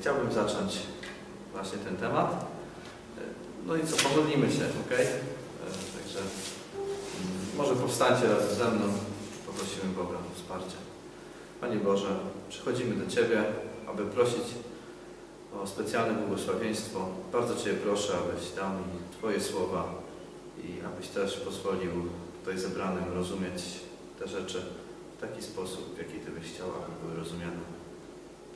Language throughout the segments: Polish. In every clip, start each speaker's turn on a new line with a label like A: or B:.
A: chciałbym zacząć właśnie ten temat. E, no i co, pomodlimy się, ok? Także mm, może powstańcie razem ze mną, poprosimy Boga o wsparcie. Panie Boże, przychodzimy do Ciebie, aby prosić o specjalne błogosławieństwo. Bardzo Cię proszę, abyś dał mi Twoje słowa i abyś też pozwolił tutaj zebranym rozumieć te rzeczy w taki sposób, w jaki Ty byś chciał, aby były rozumiane.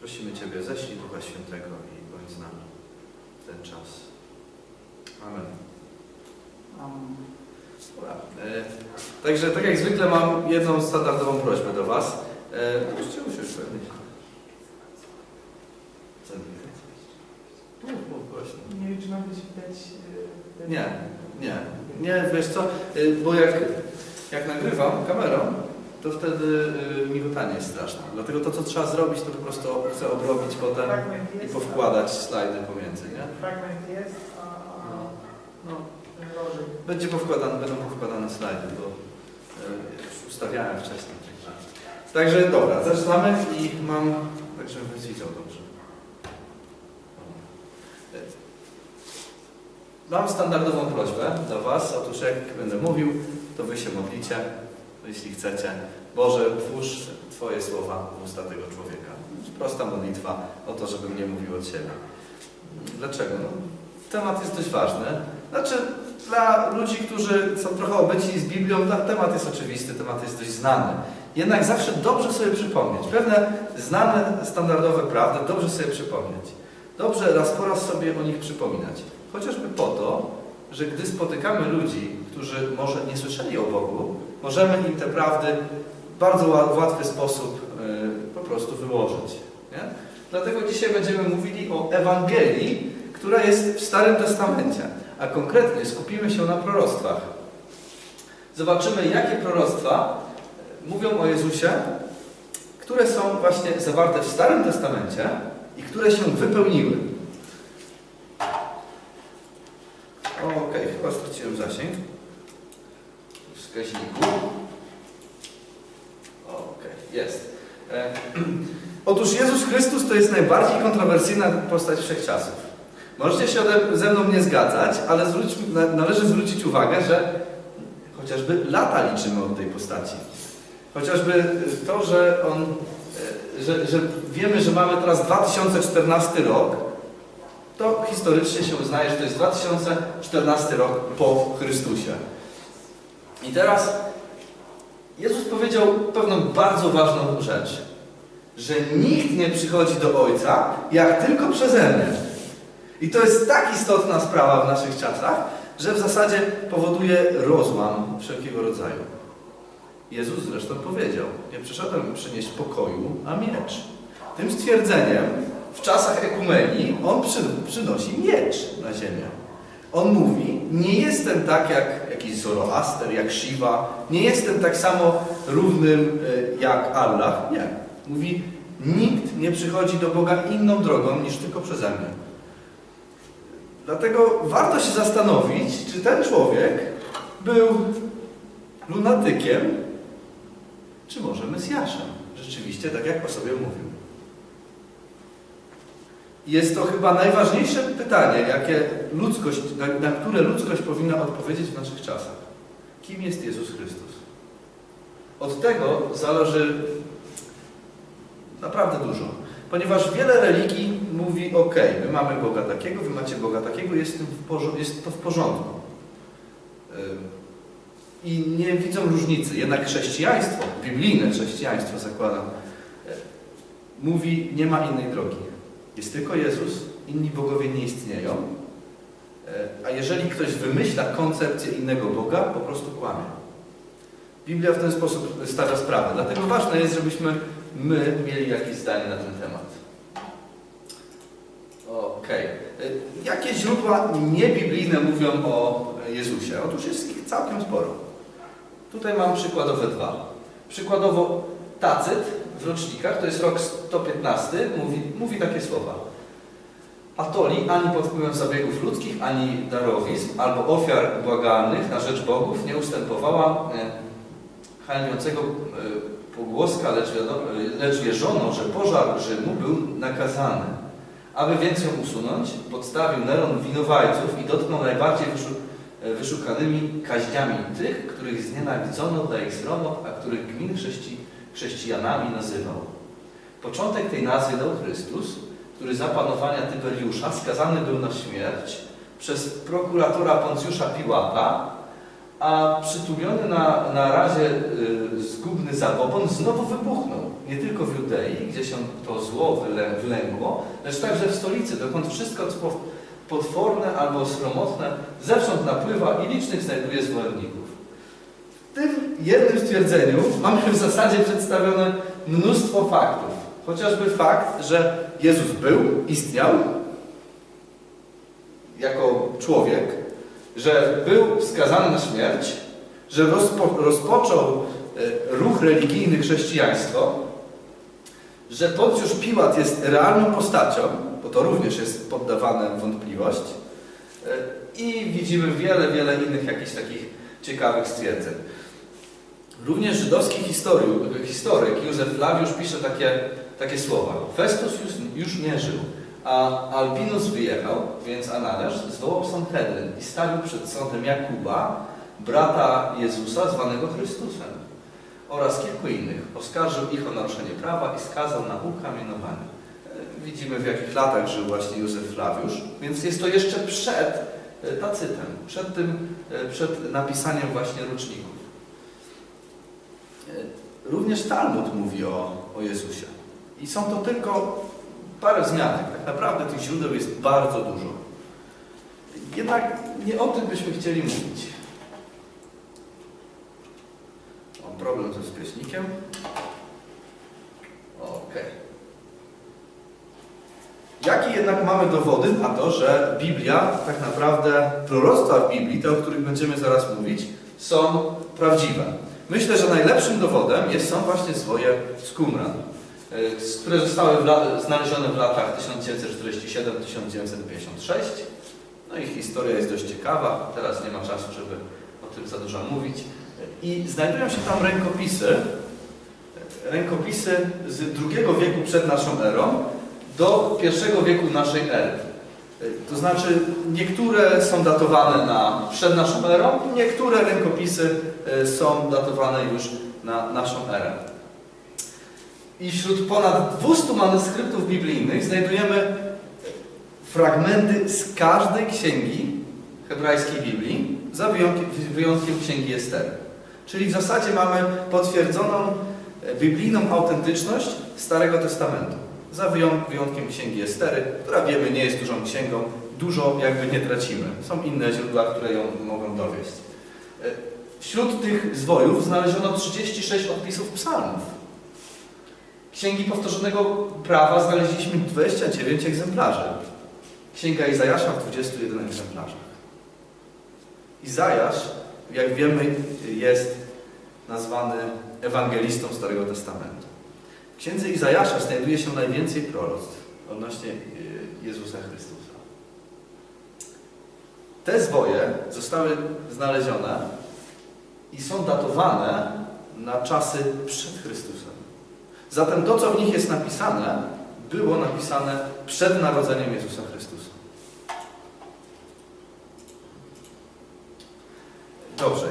A: Prosimy Ciebie, ześlij Ducha Świętego i bądź z nami w ten czas. Amen. Dobra. E, także tak jak zwykle mam jedną standardową prośbę do Was. E, Możecie usiąść pewnie. Co nie? Tu, tu, głośno.
B: Nie wiem, czy mam być widać. e,
A: Nie, nie. Nie, wiesz co, y, bo jak, jak nagrywam kamerą, to wtedy y, migotanie jest straszne. Dlatego to, co trzeba zrobić, to po prostu chcę obrobić potem
B: Fragment
A: i
B: jest.
A: powkładać slajdy pomiędzy, nie?
B: Fragment jest, a,
A: No, no. Będzie powkładane, będą powkładane slajdy, bo y, już ustawiałem wcześniej. Także dobra, zaczynamy i mam, tak żebyś widział dobrze. Mam standardową prośbę do Was. Otóż jak będę mówił, to Wy się modlicie, jeśli chcecie. Boże, włóż Twoje słowa w usta tego człowieka. Prosta modlitwa o to, żebym nie mówił od siebie. Dlaczego? No, temat jest dość ważny. Znaczy, dla ludzi, którzy są trochę obyci z Biblią, ten temat jest oczywisty, temat jest dość znany. Jednak zawsze dobrze sobie przypomnieć. Pewne znane, standardowe prawdy dobrze sobie przypomnieć. Dobrze raz po raz sobie o nich przypominać. Chociażby po to, że gdy spotykamy ludzi, którzy może nie słyszeli o Bogu, możemy im te prawdy w bardzo ła- łatwy sposób y, po prostu wyłożyć. Nie? Dlatego dzisiaj będziemy mówili o Ewangelii, która jest w Starym Testamencie, a konkretnie skupimy się na proroctwach. Zobaczymy, jakie proroctwa y, mówią o Jezusie, które są właśnie zawarte w Starym Testamencie i które się wypełniły. Okej, chyba straciłem zasięg. Wskaźniku. Okej, jest. E, Otóż Jezus Chrystus to jest najbardziej kontrowersyjna postać wszechczasów. Możecie się ode, ze mną nie zgadzać, ale zwróć, na, należy zwrócić uwagę, że chociażby lata liczymy od tej postaci. Chociażby to, że on, e, że, że wiemy, że mamy teraz 2014 rok, to historycznie się uznaje, że to jest 2014 rok po Chrystusie. I teraz Jezus powiedział pewną bardzo ważną rzecz, że nikt nie przychodzi do Ojca, jak tylko przeze mnie. I to jest tak istotna sprawa w naszych czasach, że w zasadzie powoduje rozłam wszelkiego rodzaju. Jezus zresztą powiedział, nie przyszedłem przynieść pokoju, a miecz. Tym stwierdzeniem w czasach ekumenii on przy, przynosi miecz na ziemię. On mówi, nie jestem tak jak jakiś Zoroaster, jak Shiva, nie jestem tak samo równym e, jak Allah. Nie. Mówi, nikt nie przychodzi do Boga inną drogą niż tylko przeze mnie. Dlatego warto się zastanowić, czy ten człowiek był lunatykiem, czy może Mesjaszem. Rzeczywiście, tak jak o sobie mówił. Jest to chyba najważniejsze pytanie, jakie ludzkość, na, na które ludzkość powinna odpowiedzieć w naszych czasach. Kim jest Jezus Chrystus? Od tego zależy naprawdę dużo. Ponieważ wiele religii mówi, ok, my mamy Boga takiego, wy macie Boga takiego, jest, jest to w porządku. I nie widzą różnicy. Jednak chrześcijaństwo, biblijne chrześcijaństwo zakładam, mówi, nie ma innej drogi. Jest tylko Jezus, inni bogowie nie istnieją. E, A jeżeli ktoś wymyśla koncepcję innego Boga, po prostu kłamie. Biblia w ten sposób stawia sprawę. Dlatego ważne jest, żebyśmy my mieli jakieś zdanie na ten temat. Okej. E, Jakie źródła niebiblijne mówią o Jezusie? Otóż jest ich całkiem sporo. Tutaj mam przykładowe dwa. Przykładowo Tacyt w rocznikach, to jest rok 115, mówi, mówi takie słowa. Atoli ani pod wpływem zabiegów ludzkich, ani darowizn, albo ofiar błagalnych na rzecz bogów nie ustępowała e, hańbiącego e, pogłoska, lecz, lecz wierzono, że pożar Rzymu był nakazany. Aby więc ją usunąć, podstawił Neron winowajców i dotknął najbardziej e, wyszukanymi kaźniami tych, których znienawidzono dla ich sromot, a których gmin chrześci chrześcijanami nazywał. Początek tej nazwy dał Chrystus, który za panowania Tyberiusza skazany był na śmierć przez prokuratora Poncjusza Piłata, a przytłumiony na, na razie y, zgubny zabobon znowu wybuchnął. Nie tylko w Judei, gdzie się to zło wylę, wylęgło, lecz także w stolicy, dokąd wszystko co potworne albo sromotne zewsząd napływa i licznych znajduje zwolenników. W tym jednym stwierdzeniu mamy w zasadzie przedstawione mnóstwo faktów. Chociażby fakt, że Jezus był, istniał jako człowiek, że był skazany na śmierć, że rozpo, rozpoczął e, ruch religijny chrześcijaństwo, że Poncjusz Piłat jest realną postacią, bo to również jest poddawane wątpliwość, e, i widzimy wiele, wiele innych jakichś takich ciekawych stwierdzeń. Również żydowski historyk Józef Flawiusz pisze takie, takie słowa. Festus już, już nie żył, a Albinus wyjechał, więc Ananiasz zwołał Sanhedryn i stawił przed sądem Jakuba, brata Jezusa, zwanego Chrystusem, oraz kilku innych. Oskarżył ich o naruszenie prawa i skazał na ukamienowanie. Widzimy, w jakich latach żył właśnie Józef Flawiusz, więc jest to jeszcze przed e, Tacytem, przed tym, e, przed napisaniem właśnie roczników. E, Również Talmud mówi o, o Jezusie. I są to tylko parę wzmianek. Tak naprawdę tych źródeł jest bardzo dużo. Jednak nie o tym byśmy chcieli mówić. Mam problem ze wskaźnikiem. Okej. Jakie jednak mamy dowody na to, że Biblia, tak naprawdę proroctwa w Biblii, te o których będziemy zaraz mówić, są prawdziwe? Myślę, że najlepszym dowodem jest, są właśnie zwoje z Qumran, które zostały w znalezione w latach 1947-1956. No i historia jest dość ciekawa. Teraz nie ma czasu, żeby o tym za dużo mówić. I znajdują się tam rękopisy, rękopisy z II wieku przed naszą erą do I wieku naszej ery. To znaczy, niektóre są datowane na przed naszą erą, niektóre rękopisy e, są datowane już na naszą erę. I wśród ponad 200 manuskryptów biblijnych znajdujemy fragmenty z każdej księgi hebrajskiej Biblii, za wyjątkiem, księgi Estery. Czyli w zasadzie mamy potwierdzoną e, biblijną autentyczność Starego Testamentu. Za wyją- wyjątkiem księgi Estery, która wiemy nie jest dużą księgą, dużo jakby nie tracimy. Są inne źródła, które ją mogą dowieść. E, Wśród tych zwojów znaleziono 36 odpisów psalmów. Księgi Powtórzonego Prawa znaleźliśmy 29 egzemplarzy. Księga Izajasza w 21 egzemplarzach. Izajasz, jak wiemy, jest nazwany ewangelistą Starego Testamentu. W księdze Izajasza znajduje się najwięcej proroctw odnośnie y, Jezusa Chrystusa. Te zwoje zostały znalezione i są datowane na czasy przed Chrystusem. Zatem to, co w nich jest napisane, było napisane przed narodzeniem Jezusa Chrystusa. Dobrze.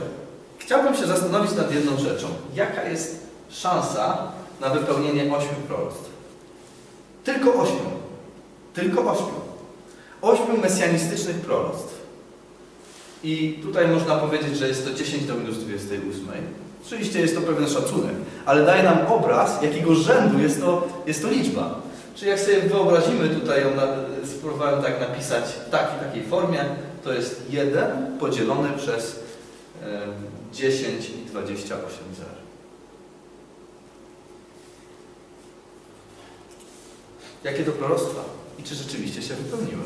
A: Chciałbym się zastanowić nad jedną rzeczą. Jaka jest szansa na wypełnienie ośmiu proroctw? Tylko ośmiu. Tylko ośmiu. Ośmiu mesjanistycznych proroctw. I tutaj można powiedzieć, że jest to 10 do minus 28. Oczywiście jest to pewien szacunek, ale daje nam obraz, jakiego rzędu jest to, jest to liczba. Czyli jak sobie wyobrazimy tutaj ją, na, spróbowałem tak napisać w takiej, takiej formie, to jest 1 podzielone przez e, 10 i 28 zer. Jakie to proroctwa? I czy rzeczywiście się wypełniły?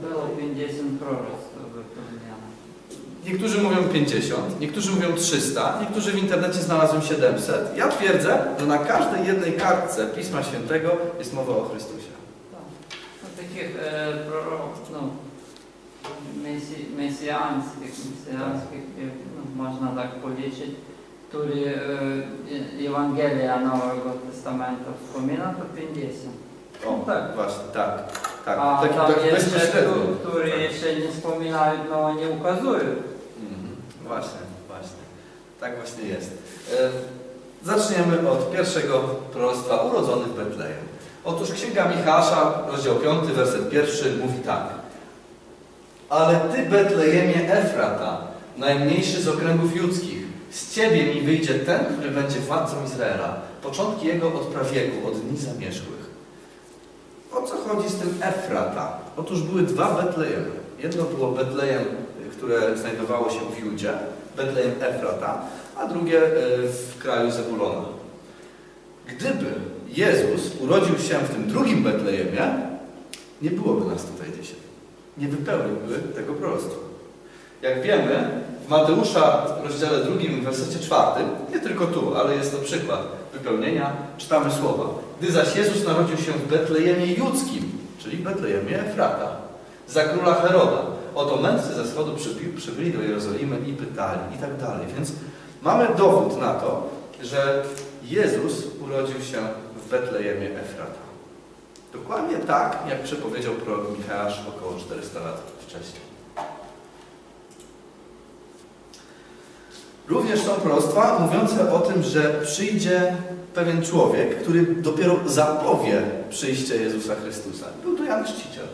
C: Było 50 proroctw wypełnione.
A: Niektórzy mówią 50, niektórzy mówią 300, niektórzy w internecie znalazłem 700. Ja twierdzę, że na każdej jednej kartce Pisma Świętego jest mowa o Chrystusie.
C: No, takich e, proroków, no, mesji, mesjańskich, mesjańskich, no, można tak policzyć, który e, Ewangelia Nowego Testamentu wspomina, to 50.
A: O,
C: Tak.
A: Właśnie, tak. Tak,
C: A
A: taki,
C: tam
A: tak
C: jeszcze, tu- który jeszcze nie wspominają, no nie ukazują.
A: Właśnie, właśnie. Tak właśnie jest. Zaczniemy od pierwszego proroctwa urodzony w Betlejem. Otóż Księga Michała, rozdział 5, werset pierwszy mówi tak. Ale Ty, Betlejemie Efrata, najmniejszy z okręgów judzkich, z Ciebie mi wyjdzie ten, który będzie władcą Izraela, początki jego od prawiegu, od dni zamierzchłych. O co chodzi z tym Efrata? Otóż były dwa Betlejemy. Jedno było Betlejem, które znajdowało się w Judzie, Betlejem Efrata, a drugie e, w kraju Zebulona. Gdyby Jezus urodził się w tym drugim Betlejemie, nie byłoby nas tutaj dzisiaj. Nie wypełniłby tego proroctwa. Jak wiemy, w Mateusza w rozdziale drugim, w wersecie czwartym, nie tylko tu, ale jest to przykład wypełnienia, czytamy słowa. Gdy zaś Jezus narodził się w Betlejemie Judzkim, czyli Betlejemie Efrata, za króla Heroda, oto mędrcy ze wschodu przybi- przybyli do Jerozolimy i pytali i tak dalej. Więc mamy dowód na to, że Jezus urodził się w Betlejemie Efrata. Dokładnie tak, jak przepowiedział prorok Michał około 400 lat wcześniej. Również są proroctwa mówiące o tym, że przyjdzie pewien człowiek, który dopiero zapowie przyjście Jezusa Chrystusa. Był to Jan Chrzciciel.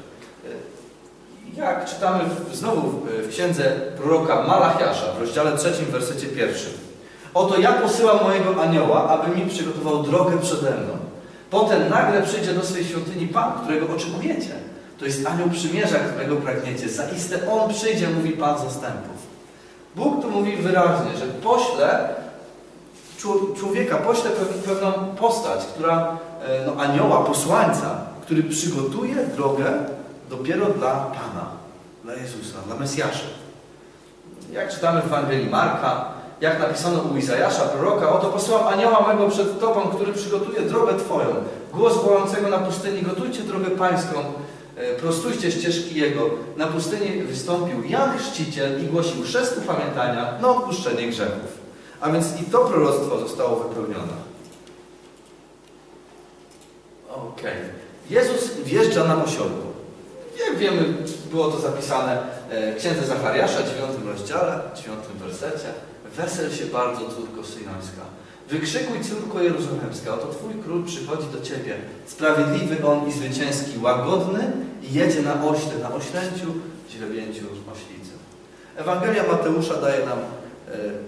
A: Jak czytamy w, znowu w, w księdze proroka Malachiasza w rozdziale trzecim, wersecie pierwszym. Oto ja posyłam mojego anioła, aby mi przygotował drogę przede mną. Potem nagle przyjdzie do swej świątyni Pan, którego oczekujecie. To jest anioł przymierza, którego pragniecie. Zaiste On przyjdzie, mówi Pan zastępów. Bóg tu mówi wyraźnie, że pośle czł- człowieka, pośle pew- pewną postać, która, e, no, anioła, posłańca, który przygotuje drogę dopiero dla Pana, dla Jezusa, dla Mesjasza. Jak czytamy w Ewangelii Marka, jak napisano u Izajasza, proroka, oto posyłam anioła mego przed Tobą, który przygotuje drogę Twoją. Głos wołającego na pustyni, gotujcie drogę Pańską, e, prostujcie ścieżki Jego. Na pustyni wystąpił Jan Chrzciciel i głosił chrzest upamiętania na odpuszczenie grzechów. A więc i to proroctwo zostało wypełnione. Okej. Jezus wjeżdża na osiołku. Jak wiemy, było to zapisane e, w księdze Zachariasza, 9 rozdziale, 9 wersecie. Wesel się bardzo, córko syjońska. Wykrzykuj, córko jeruzalemska, oto Twój król przychodzi do Ciebie. Sprawiedliwy On i zwycięski, łagodny i jedzie na ośle, na oślęciu, źrebięciu oślicy. Ewangelia Mateusza daje nam e,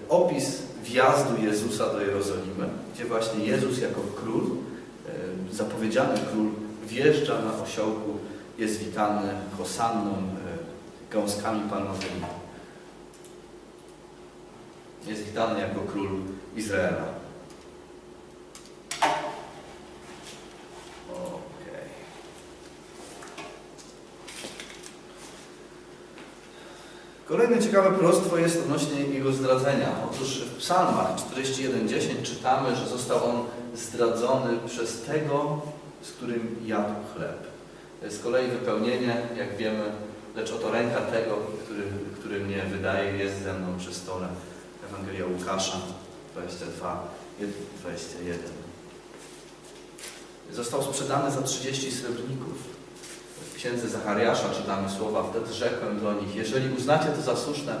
A: opis wjazdu Jezusa do Jerozolimy, gdzie właśnie Jezus jako król, e, zapowiedziany król, wjeżdża na osiołku, jest witany hosanną, e, gąskami palmowymi. Jest witany jako król Izraela. Okej. Kolejne ciekawe proroctwo jest odnośnie jego zdradzenia. Otóż w psalmach 41.10 czytamy, że został on zdradzony przez tego, z którym jadł chleb. Jest z kolei wypełnienie, jak wiemy, lecz oto ręka tego, który, który mnie wydaje, jest ze mną przy stole. Ewangelia Łukasza 22, 21. Został sprzedany za 30 srebrników. W księdze Zachariasza czytamy słowa, wtedy rzekłem do nich, jeżeli uznacie to za słuszne,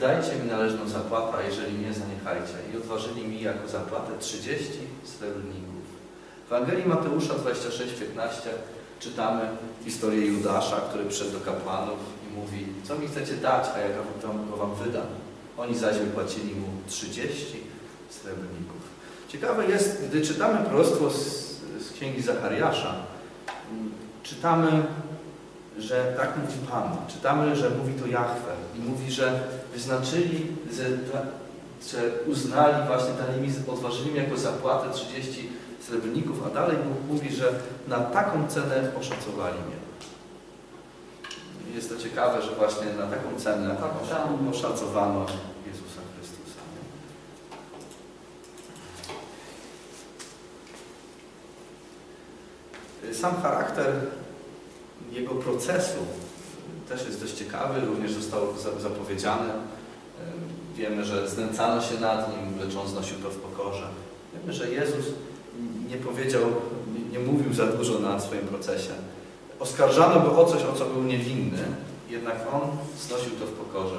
A: dajcie mi należną zapłatę, a jeżeli nie, zaniechajcie. I odważyli mi jako zapłatę 30 srebrników. W Ewangelii Mateusza 26:15 czytamy historię Judasza, który przyszedł do kapłanów i mówi, co mi chcecie dać, a ja wam, to wam wydam. Oni zaś wypłacili mu 30 srebrników. Ciekawe jest, gdy czytamy proroctwo z, z księgi Zachariasza, czytamy, że tak mówi Pan. Czytamy, że mówi to Jahwe i mówi, że wyznaczyli, że, uznali właśnie, dali mi, odważyli mi jako zapłatę 30 srebrników, a dalej mówi, że na taką cenę oszacowali mnie. Jest to ciekawe, że właśnie na taką cenę oszacowano Jezusa Chrystusa. Sam charakter jego procesu też jest dość ciekawy, również został za- zapowiedziany. Wiemy, że znęcano się nad nim, lecz on znosił to w pokorze. Wiemy, że Jezus nie powiedział, nie nie mówił za dużo na swoim procesie. Oskarżano go o coś, o co był niewinny, jednak on znosił to w pokorze.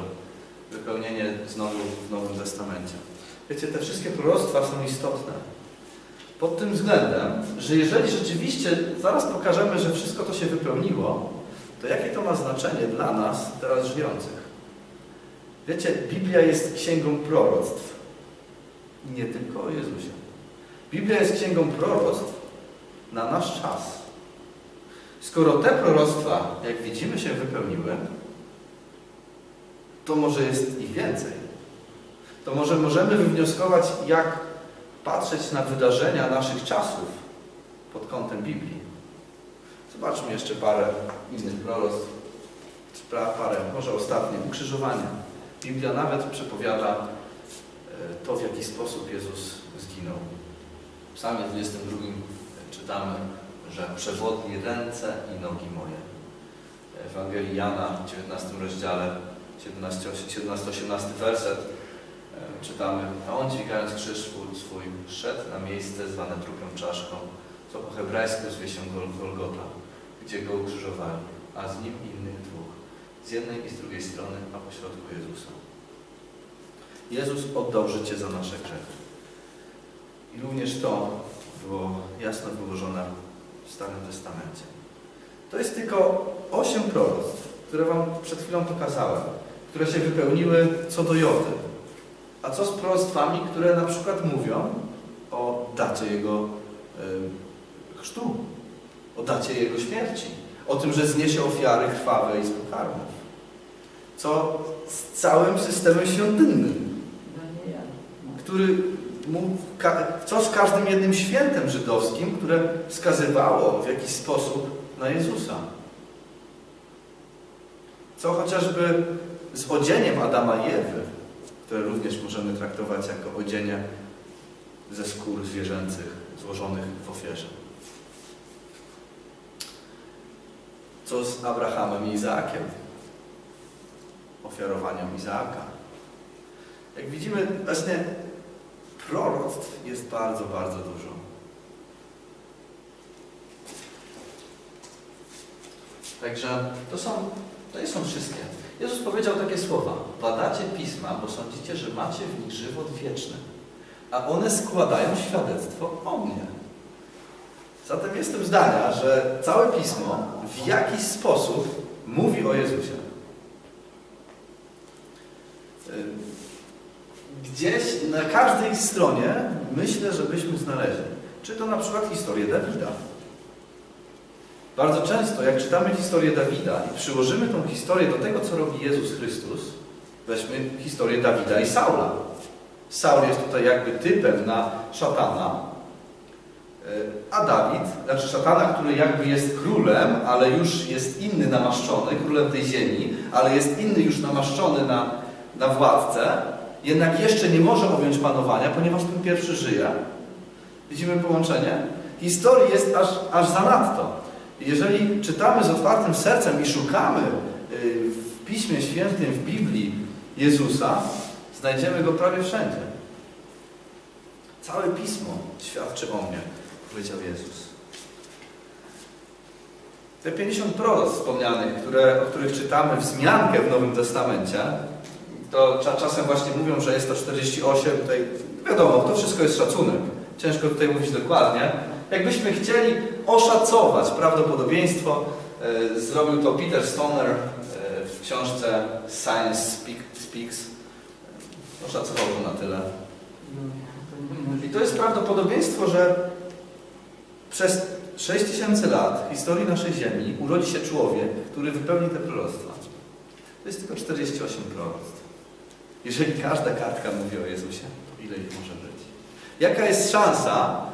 A: Wypełnienie znowu w Nowym Testamencie. Wiecie, te wszystkie proroctwa są istotne. Pod tym względem, że jeżeli rzeczywiście zaraz pokażemy, że wszystko to się wypełniło, to jakie to ma znaczenie dla nas, teraz żyjących? Wiecie, Biblia jest księgą proroctw. I nie tylko o Jezusie. Biblia jest księgą proroctw na nasz czas. Skoro te proroctwa, jak widzimy, się wypełniły, to może jest ich więcej. To może możemy wywnioskować, jak patrzeć na wydarzenia naszych czasów pod kątem Biblii. Zobaczmy jeszcze parę innych proroctw, parę, może ostatnie, ukrzyżowanie. Biblia nawet przepowiada e, to, w jaki sposób Jezus zginął. Psalmie 22 czytamy, że przewodni ręce i nogi moje. W Ewangelii Jana w 19 rozdziale, 17-18 werset e, czytamy, a on dźwigając krzyż swój, szedł na miejsce zwane trupem czaszką, co po hebrajsku zwie się Gol- Golgota, gdzie go ukrzyżowali, a z nim innych dwóch, z jednej i z drugiej strony, a pośrodku Jezusa. Jezus oddał życie za nasze grzechy. I również to było jasno wyłożone w Starym Testamencie. To jest tylko osiem proroctw, które Wam przed chwilą pokazałem, które się wypełniły co do Jody. A co z proroctwami, które na przykład mówią o dacie Jego y, chrztu, o dacie Jego śmierci, o tym, że zniesie ofiary krwawe i z pokarmów. Co z całym systemem świątynnym, który co z każdym jednym świętem żydowskim, które wskazywało w jakiś sposób na Jezusa. Co chociażby z odzieniem Adama i Ewy, które również możemy traktować jako odzienie ze skór zwierzęcych złożonych w ofierze. Co z Abrahamem i Izaakiem? Ofiarowaniem Izaaka. Jak widzimy, właśnie proroctw jest bardzo, bardzo dużo. Także to są, to nie są wszystkie. Jezus powiedział takie słowa. Badacie pisma, bo sądzicie, że macie w nich żywot wieczny, a one składają świadectwo o mnie. Zatem jestem zdania, że całe pismo w jakiś sposób mówi o Jezusie. Gdzieś na każdej stronie myślę, że byśmy znaleźli. Czy to na przykład historię Dawida. Bardzo często, jak czytamy historię Dawida i przyłożymy tą historię do tego, co robi Jezus Chrystus, weźmy historię Dawida i Saula. Saul jest tutaj jakby typem na szatana, e, a Dawid, znaczy szatana, który jakby jest królem, ale już jest inny namaszczony, królem tej ziemi, ale jest inny już namaszczony na, na władcę, jednak jeszcze nie może objąć panowania, ponieważ ten pierwszy żyje. Widzimy połączenie? Historii jest aż, aż zanadto. Jeżeli czytamy z otwartym sercem i szukamy y, w Piśmie Świętym, w Biblii Jezusa, znajdziemy Go prawie wszędzie. Całe Pismo świadczy o mnie, powiedział Jezus. Te 50 proroc wspomnianych, które, o których czytamy wzmiankę w Nowym Testamencie, to cza- czasem właśnie mówią, że jest to 48, tutaj wiadomo, to wszystko jest szacunek. Ciężko tutaj mówić dokładnie. Jakbyśmy chcieli oszacować prawdopodobieństwo, e, zrobił to Peter Stoner e, w książce Science Speak, Speaks. Oszacował to na tyle. I to jest prawdopodobieństwo, że przez 6000 lat historii naszej Ziemi urodzi się człowiek, który wypełni te proroctwa. To jest tylko 48 proroctw. Jeżeli każda kartka mówi o Jezusie, to ile ich może być? Jaka jest szansa,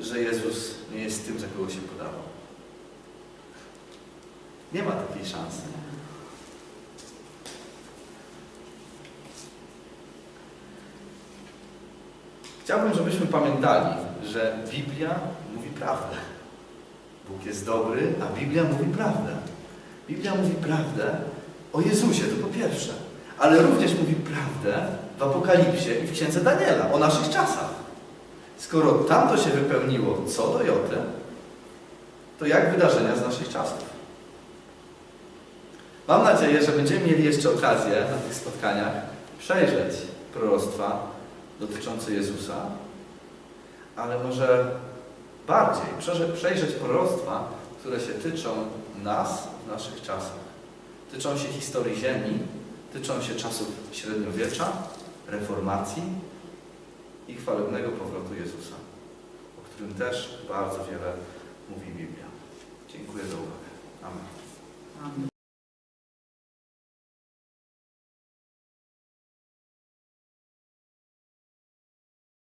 A: że Jezus nie jest tym, za kogo się podawał? Nie ma takiej szansy. Chciałbym, żebyśmy pamiętali, że Biblia mówi prawdę. Bóg jest dobry, a Biblia mówi prawdę. Biblia mówi prawdę o Jezusie, to po pierwsze. Ale również mówi prawdę w Apokalipsie i w Księdze Daniela, o naszych czasach. Skoro tamto się wypełniło co do joty, to jak wydarzenia z naszych czasów? Mam nadzieję, że będziemy mieli jeszcze okazję na tych spotkaniach przejrzeć proroctwa dotyczące Jezusa, ale może bardziej przejrzeć proroctwa, które się tyczą nas w naszych czasach. Tyczą się historii Ziemi, Tyczą się czasów średniowiecza, reformacji i chwalebnego powrotu Jezusa, o którym też bardzo wiele mówi Biblia. Dziękuję za uwagę. Amen. Amen.